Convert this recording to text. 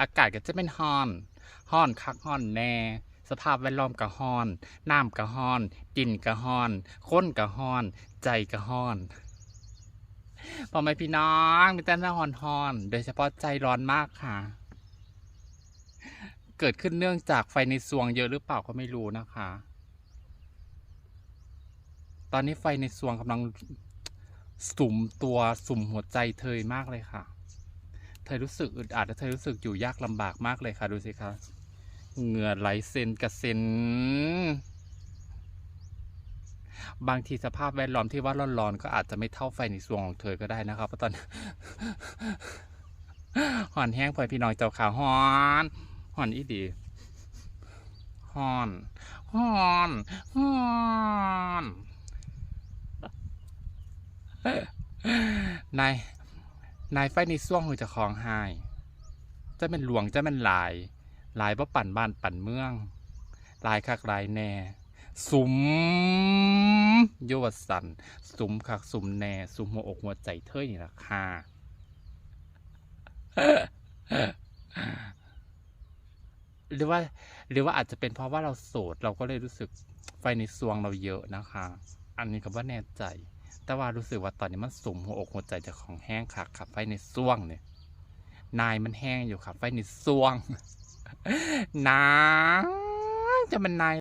อากาศก็จะเป็นฮอนฮอนคักฮอนแน่สภาพแวดล้อมก็ฮ้อน น้ำก็ฮ้อน ดินก็ฮ้อนคนก็ฮ้อน ใจก็ฮ้อนพ่อแม่พี่น้องมีแต่หน้าฮอนฮอน โดยเฉพาะใจร้อนมากค่ะ เกิดขึ้นเนื่องจากไฟในซวงเยอะหรือเปล่าก็ไม่รู้นะคะ ตอนนี้ไฟในซวงกำลังสุมตัวสุมหัวใจเธอมากเลยค่ะ เธอรู้สึกอึดอัดและเธอรู้สึกอยู่ยากลำบากมากเลยค่ะ ดูสิคะเหงื่อไหลเซนกระเซ็น บางทีสภาพแวดล้อมที่ว่าร้อนๆก็อาจจะไม่เท่าไฟในซวงของเธอก็ได้นะครับเพราะตอนห่อนแห้งพอยพี่น้องเจ้าขาวฮ้อนฮ้อนอีดีฮ้อนฮ้อนฮ้อนนาย นายไฟในซ่วงหูจะคลองไห้จะเป็นหลวงจะเป็นหลาย หลายบ่ปั่นบ้านปั่นเมือง หลายคักหลายแน่ สุมโยวสัน สุมคักสุมแน่ สุมหัวอกหัวใจเธอนี่ละค่ะหรือว่า หรือว่าอาจจะเป็นเพราะว่าเราโสด เราก็เลยรู้สึกไฟในซวงเราเยอะนะคะ อันนี้ก็ว่าแน่ใจ แต่ว่ารู้สึกว่าตอนนี้มันสุมหัวอกหัวใจจะของแห้งค่ะขับไฟในซ่วงเนี่ย นายมันแห้งอยู่ขับไฟในซ่วง นายจะมันนาย